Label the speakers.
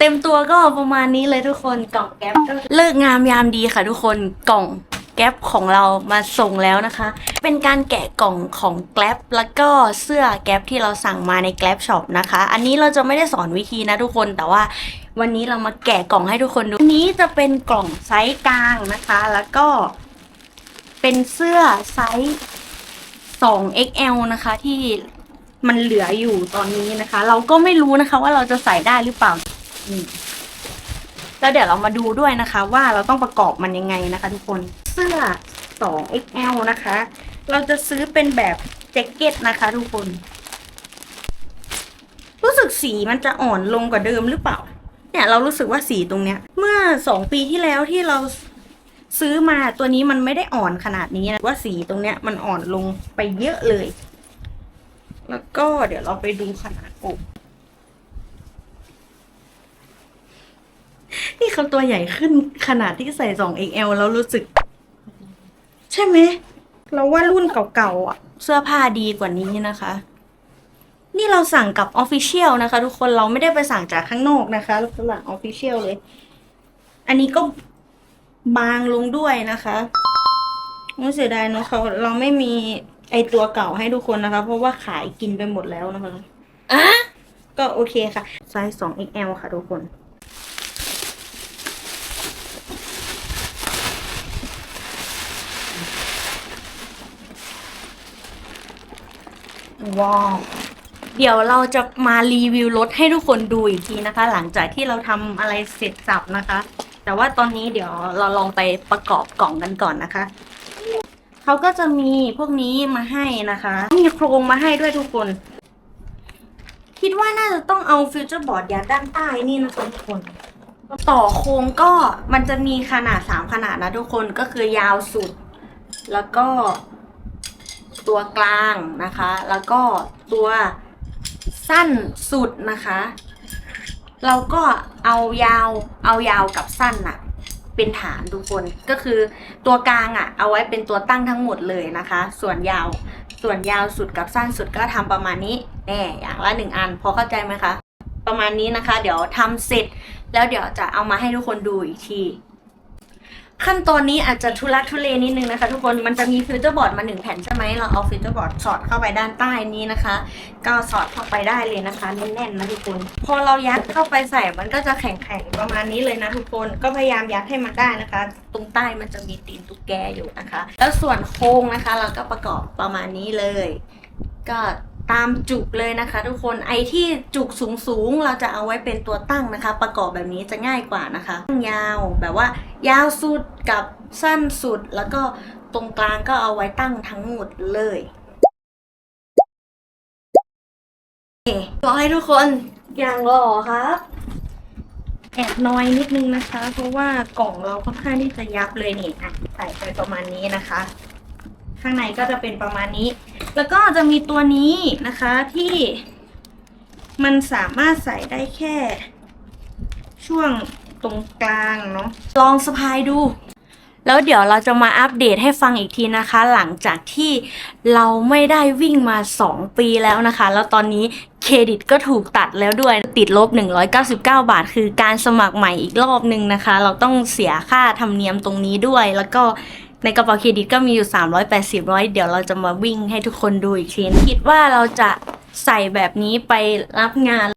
Speaker 1: เต็มตัวก็ประมาณนี้เลยทุกคนกล่องแก๊ปเลิกงามยามดีค่ะทุกคนกล่องแก๊ปของเรามาส่งแล้วนะคะ เป็นการแกะกล่องของแก๊ปแล้วก็เสื้อแก๊ปที่เราสั่งมาในแก๊ปช็อปนะคะ อันนี้เราจะไม่ได้สอนวิธีนะทุกคนแต่ว่าวันนี้เรามาแกะกล่องให้ทุกคนดูอันนี้จะเป็นกล่องไซส์กลางนะคะ แล้วก็เป็นเสื้อไซส์ 2XL นะคะที่มันเหลืออยู่ตอนนี้นะคะ เราก็ไม่รู้นะคะว่าเราจะใส่ได้หรือเปล่า แล้วเดี๋ยวเรามาดูด้วยนะคะ ว่าเราต้องประกอบมันยังไงนะคะ ทุกคนเสื้อ 2XL นะคะ เราจะซื้อเป็นแบบแจ็คเก็ตนะคะ ทุกคน รู้สึกสีมันจะอ่อนลงกว่าเดิมหรือเปล่า เนี่ยเรารู้สึกว่าสีตรงเนี้ย เมื่อสองปีที่แล้วที่เราซื้อมาตัวนี้มันไม่ได้อ่อนขนาดนี้นะว่าสีตรงเนี้ยมันอ่อนลงไปเยอะเลย แล้วก็เดี๋ยวเราไปดูขนาดอก นี่เขาตัวใหญ่ขึ้นขนาดที่ใส่ 2XL แล้วรู้สึก ใช่ไหม เราว่ารุ่นเก่าๆอะ เสื้อผ้าดีกว่านี้นะคะ นี่เราสั่งกับ Official นะคะ ทุกคนเราไม่ได้ไปสั่งจากข้างนอกนะคะเราสั่ง Official เลย อันนี้ก็บางลงด้วยนะคะไม่เสียดายเนอะเขาเราไม่มีไอตัวเก่าให้ทุกคนนะคะ เพราะว่าขายกินไปหมดแล้วนะคะอะก็โอเคค่ะไซส์ 2XL ค่ะทุกคน ว้าวเดี๋ยวเราจะมารีวิวรถให้ทุกคนดูอีกทีนะคะ หลังจากที่เราทำอะไรเสร็จสับนะคะ แต่ว่าตอนนี้เดี๋ยวเราลองไปประกอบกล่องกันก่อนนะคะเขาก็จะมีพวกนี้มาให้นะคะ มีโครงมาให้ด้วยทุกคน คิดว่าน่าจะต้องเอาฟิวเจอร์บอร์ดยัดด้านใต้นี่นะคะทุกคน ต่อโครงก็มันจะมีขนาดสามขนาดนะทุกคนก็คือยาวสุด แล้วก็ ตัวกลางนะคะ แล้วก็ตัวสั้นสุดนะคะ เราก็เอายาวเอายาวกับสั้นอะเป็นฐานทุกคนก็คือตัวกลางอะเอาไว้เป็นตัวตั้งทั้งหมดเลยนะคะ ส่วนยาวส่วนยาวสุดกับสั้นสุดก็ทำประมาณนี้แน่อย่างละหนึ่งอันพอเข้าใจไหมคะ ประมาณนี้นะคะ เดี๋ยวทำเสร็จ แล้วเดี๋ยวจะเอามาให้ทุกคนดูอีกที ขั้นตอนนี้อาจจะทุลักทุเลนิดนึงนะคะ ทุกคนมันจะมีฟิลเตอร์บอร์ดมาหนึ่งแผ่นใช่ไหมเราเอาฟิลเตอร์บอร์ดสอดเข้าไปด้านใต้นี้นะคะ ก็สอดเข้าไปได้เลยนะคะแน่นๆนะทุกคนพอเรายัดเข้าไปใส่มันก็จะแข็งๆประมาณนี้เลยนะทุกคนก็พยายามยัดให้มันได้นะคะ ตรงใต้มันจะมีตีนตุ๊กแกอยู่นะคะ แล้วส่วนโครงนะคะ เราก็ประกอบประมาณนี้เลย ก็ ตามจุกเลยนะคะ ทุกคนไอที่จุกสูงๆเราจะเอาไว้เป็นตัวตั้งนะคะ ประกอบแบบนี้จะง่ายกว่านะคะตั้งยาวแบบว่า ยาวสุดกับสั้นสุด แล้วก็ตรงกลางก็เอาไว้ตั้งทั้งหมดเลยโอเครอให้ทุกคนอย่างรอครับแอบน้อยนิดนึงนะคะ เพราะว่ากล่องเราค่อนข้างที่จะยับเลยนี่อะใส่ไปประมาณนี้นะคะ ข้างในก็จะเป็นประมาณนี้ แล้วก็จะมีตัวนี้นะคะที่มันสามารถใส่ได้แค่ ช่วงตรงกลางเนาะลองสะพายดู แล้วเดี๋ยวเราจะมาอัปเดตให้ฟังอีกทีนะคะ หลังจากที่เราไม่ได้วิ่งมา 2 ปีแล้วนะคะ แล้วตอนนี้เครดิตก็ถูกตัดแล้วด้วยติดลบ 199 บาท คือการสมัครใหม่อีกรอบนึงนะคะ เราต้องเสียค่าธรรมเนียมตรงนี้ด้วยแล้วก็ ในกระเป๋าเครดิตก็มีอยู่ 380ร้อยเดี๋ยวเราจะมาวิ่งให้ทุกคนดูอีกทีคิดว่าเราจะใส่แบบนี้ไปรับงาน